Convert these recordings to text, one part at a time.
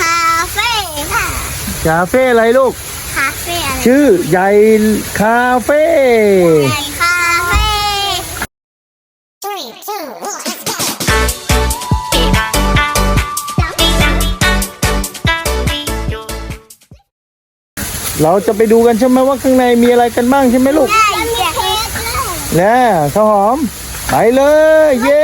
คาเฟ่ค่ะ คาเฟ่อะไรลูก คาเฟ่อะไรชื่อใหญ่คาเฟ่ใหญ่คาเฟ่ three two one let's go เราจะไปดูกันใช่ไหมว่าข้างในมีอะไรกันบ้างใช่ไหมลูกได้มีเค้กด้วยเนี่ยข้าวหอม ไปเลย เย้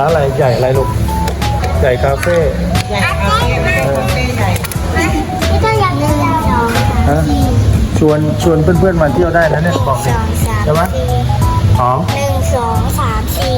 ร้านอะไรใหญ่อะไรลูกใหญ่คาเฟ่ใหญ่คาเฟ่ไหมคาเฟ่ใหญ่นี่ต้อยากเดินสองฮะชวนชวนเพื่อนๆมาเที่ยวได้นะเนี่ยบอกเลยใช่ไหมหอมหนึ่งสองสามสี่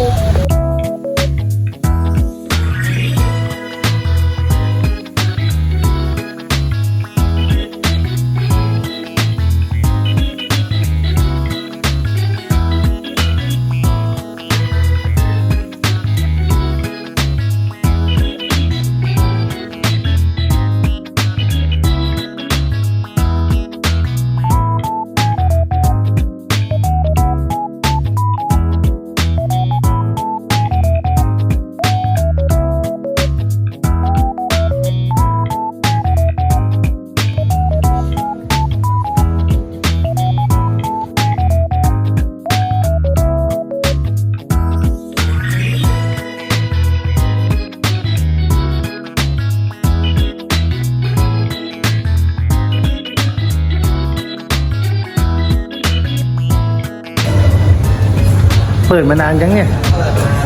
เปิดมานานยังเนี่ย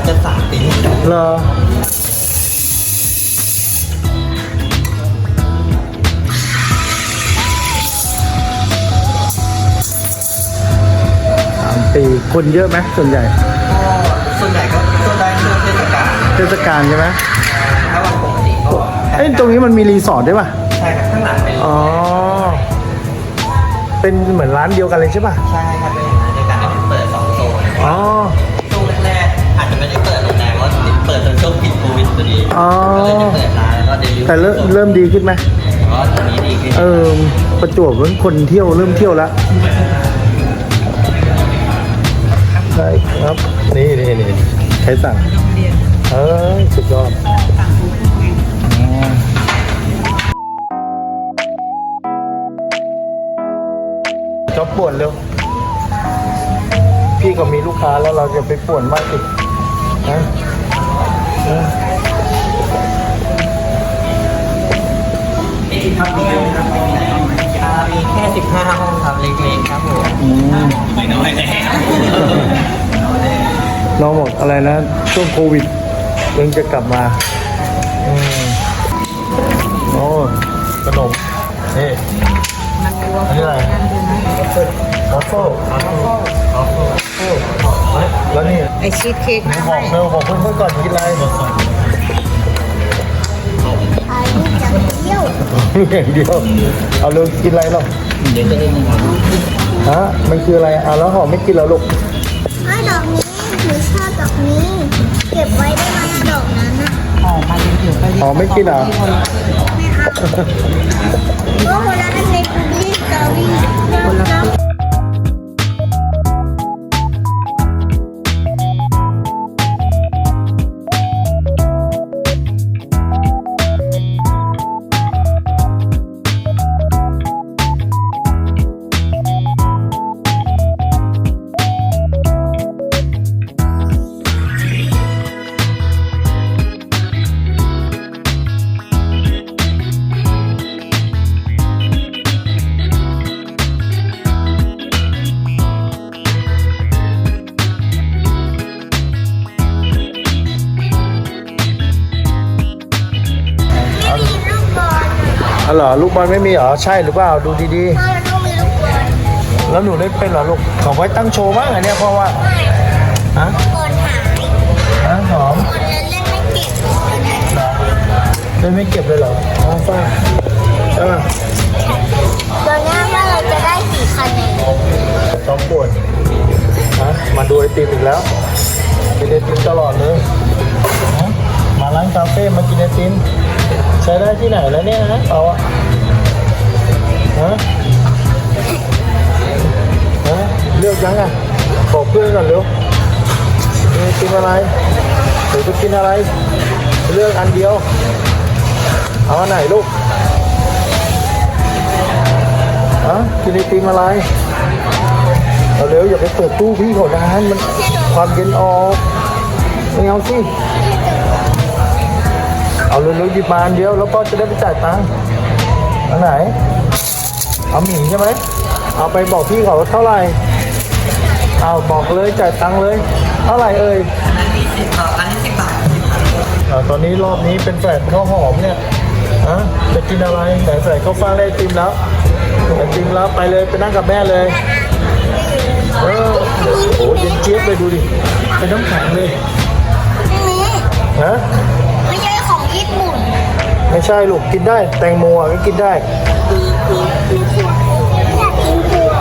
จะสามปีเหรอสามปีคนเยอะไหมส่วนใหญ่ก็ส่วนใหญ่ก็ช่วงได้ช่วงเทศกาลเทศกาลใช่ไหมถ้าวันปกติก็เอ้ยตรงนี้มันมีรีสอร์ทด้วยป่ะ ใช่ครับข้างหลังเป็นอ๋อ เป็นเหมือนร้านเดียวกันเลยใช่ป่ะ ใช่ครับเป็น ก็เลยจะเปิดร้านแล้วก็เดลิเวอรี่แต่เริ่มเริ่มดีขึ้นไหมอ๋อตอนนี้ดีขึ้นเออประจวบเหมือนคนเที่ยวเริ่มเที่ยวแล้วใช่ครับ นี่นี่นี่ใช้สั่งเออสุดยอดอืมจอบป่วนเร็ว พี่ก็มีลูกค้าแล้วเราจะไปป่วนมากอีกนะ ไม่น้อยแล้วน้องบอกอะไรนะ ช่วงโควิดยังจะกลับมาอืมโอ้ขนมนี่อันนี้อะไรวอฟเฟิลวอฟเฟิลวอฟเฟิลแล้วนี่ไอชีสเค้กไหนบอกเร็วบอกเพื่อนๆก่อนกินอะไรบอกก่อนอายุจะเที่ยวอย่างเดียวเอาเร็วกินอะไรหรอเดี๋ยวจะได้ยินครับ ฮะมันคืออะไรอะแล้วหอมไม่กินแล้วลูกอ้าวดอกนี้หนูชอบดอกนี้ เก็บไว้ได้ไหมอะดอกนั้นอะออกมาเดี๋ยวไปหอมไม่กินเหรอ ไม่เอาเพราะคนนั้นเป็นคุกกี้สตรอเบอรี่ อ๋อเหรอลูกบอลไม่มีเหรอใช่หรือเปล่าดูดีพ่อมันต้องมีลูกบอลๆแล้วหนูเล่นเป็นเหรอลูกเขาไว้ตั้งโชว์บ้างอันเนี้ยเพราะว่าไม่ฮะบอลหายฮะหอมบอลเล่นไม่เก่งเล่นไม่เก็บเลยเหรออ๋อป้าเออตอนหน้าว่าเราจะได้กี่คะแนนจอมปวดฮะมาดูไอติมอีกแล้วกินไอติมตลอดเลยฮะมาร้านคาเฟ่มากินไอติม ใช้ได้ที่ไหนแล้วเนี่ยฮะเอาอะฮะฮะเลือกยังอะบอกเพื่อนก่อนเร็วมีไอติมอะไรหรือจะกินอะไร เลือกอันเดียว เอาอันไหนลูกฮะกินไอติมอะไรเอาเร็วอย่าไปเปิดตู้พี่เขานานมันความเย็นออกไม่เอาสิ เอาเร็วๆหยิบมาอันเดียวแล้วก็จะได้ไปจ่ายตังค์อันไหน เอาหมี่ใช่ไหมเอาไปบอกพี่เขาว่าเท่าไหร่เอาบอกเลยจ่ายตังค์เลย เท่าไหร่เอ่ยอันนี้สิบอันนี้สิบบาทอาตอนนี้รอบนี้เป็นแฝดข้าวหอมเนี่ยฮะจะกินอะไรแต่ใส่ข้าวฟ่างได้ไอติมแล้วไอติมแล้วไปเลยไปนั่งกับแม่เลยเออโอ้เย็นเจี๊ยบเลยดูดิเป็นน้ำแข็งเลยนี่ฮะ ไม่ใช่ลูกกินได้ แตงโมอะก็กินได้มีขวดอยากกินขวด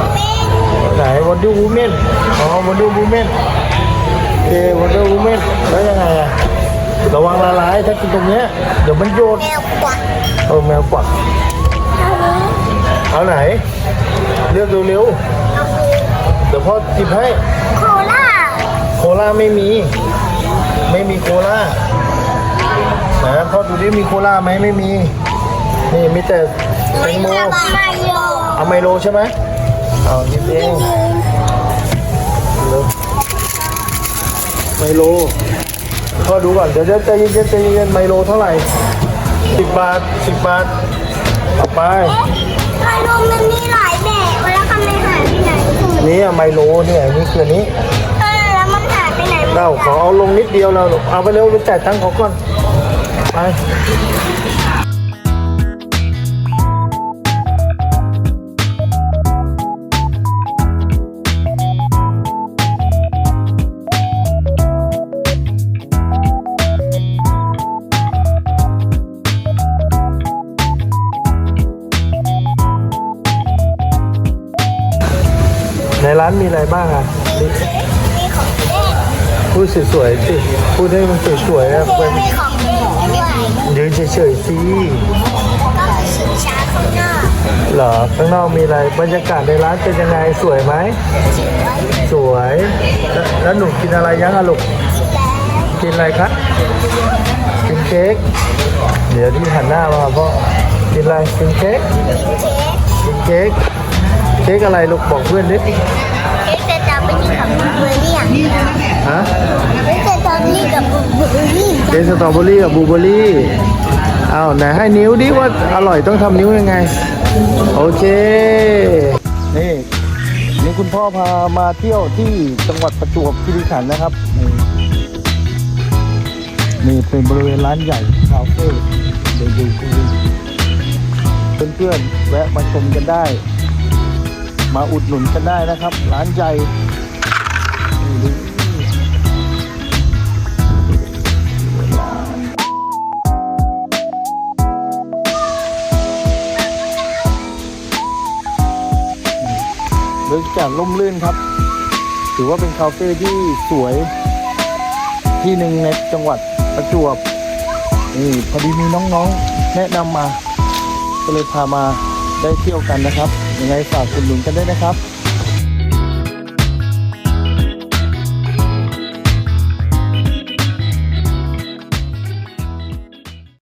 เป็นไหนวันดูวูเมนอ๋อวันดูวูเมนเอวันดูวูเมนแล้วยังไงอะระวังละลายถ้ากินตรงเนี้ยเดี๋ยวมันโยนแมวกวักเออแมวกวักเอานี้เอาไหน เลือกเร็วเอาคูๆเดี๋ยวพ่อจิบให้ โคล่าโคล่าไม่มี ไม่มีโคล่า นะพ่อดูดิมีโคล่าไหมไม่มี นี่มีแต่แตงโมไม่ทำมาโยเอาไมโลใช่ไหมเอาหยิบเองเร็วไมโลพ่อดูก่อนเดี๋ยวจะใจเย็นๆใจเย็นๆไมโลเท่าไหร่สิบบาทสิบบาทเอาไปไมโลมันมีหลายแบบแล้วทำไมหายไปไหนสุดนี่อะไมโลเนี่ยนี่คืออันนี้เออแล้วมันหายไปไหนหมดเราขอเอาลงนิดเดียวเราเอาไปเร็วไปจ่ายตังค์เขาก่อน ไปในร้านมีอะไรบ้างอะมีของเล่นพูดสวยๆสิ พูดให้มันสวยๆนะเป็น มีของเล่นด้วยยืน เฉยๆสิก็มีชิงช้าข้างหน้าเหรอข้างนอกมีอะไรบรรยากาศในร้านเป็นยังไงสวยไหมสวยแล้วแล้วหนูกินอะไรยังอะลูกกินอะไรคะกินเค้กเดี๋ยวที่หันหน้ามาพ่อกินอะไรกินเค้กกินเค้กเค้กอะไรลูกบอกเพื่อนดิเค้กสตรอเบอรี่กับบูเบอรี่อย่างเดียวฮะเค้กสตรอเบอรี่กับบูเบอรี่เค้กสตรอเบอรี่กับบลูเบอรี่ อ้าวไหนให้นิ้วดิว่าอร่อยต้องทำนิ้วยังไง โอเค นี่นี่คุณพ่อพามาเที่ยวที่จังหวัดประจวบคีรีขันธ์นะครับ นี่นี่เป็นบริเวณร้านใหญ่คาเฟ่เดี๋ยวดูคุณเพื่อนๆแวะมาชมกันได้ มาอุดหนุนกันได้นะครับ ร้านใหญ่าศร่มรื่นครับ ถือว่าเป็นคาเฟ่ที่สวย ที่หนึ่งในจังหวัดประจวบนี่พอดีมีน้องๆ แนะนำมา ก็เลยพามาได้เที่ยวกันนะครับ ยังไงฝากคุณหนุนกันด้วยนะครับ